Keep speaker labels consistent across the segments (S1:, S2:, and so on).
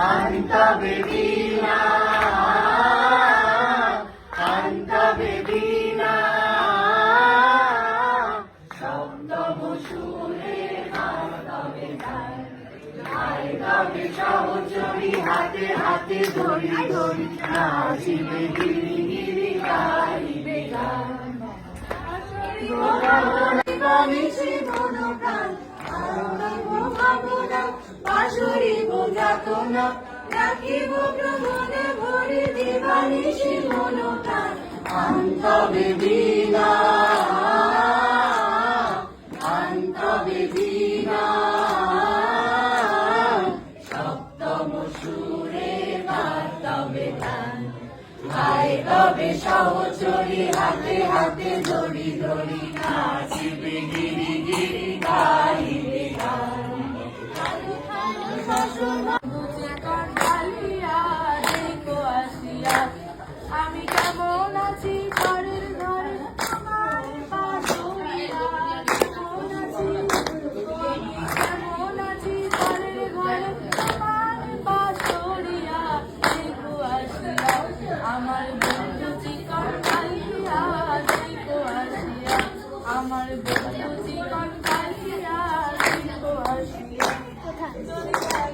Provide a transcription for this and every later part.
S1: অন্ত বেদিনা অন্ত বেদিনা সপ্তম সুরে তবে তবে সহচরি হাতে হাতে ধরি ধরি নাচিবে গিরি গিরি গাইবে গান মনোপ্রাণ আরম্ভ ভাবনা বাঁশুরি বোঝাতনা রাখিব ভ্রমণে ভরি দিবানিছি মনোপ্রাণ অন্ত বেদিনা অন্ত বেদিনা সপ্তম সুরে বার্তবে গান সহচরি হাতে হাতে ধরি ধরি গিরি গিরি গাইবে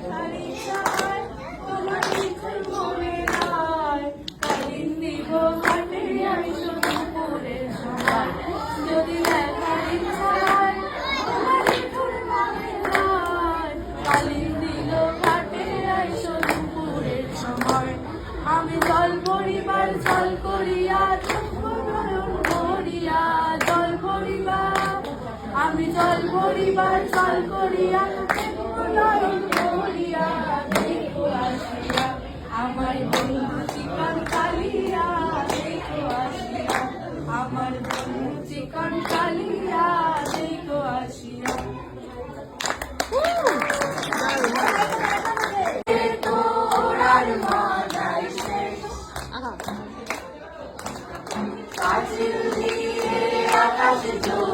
S2: Hare Krishna. আমি জল পরিবার জল করিয়া নয়ন ভরিয়া দেখো আসিয়া আমার বন্ধু চিকন কালিয়া দেখো আসিয়া আমার বন্ধু চিকন কালিয়া দেখো আসিয়া।
S1: দিয়ে আকাশ যদি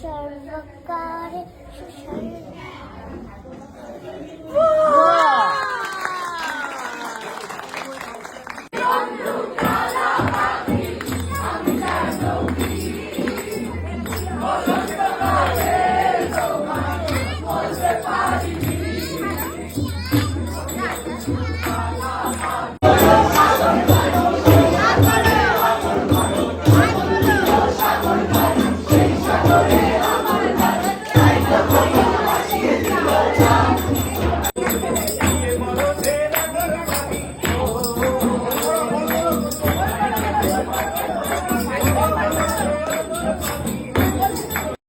S3: সর্বকারে সুসর্গ।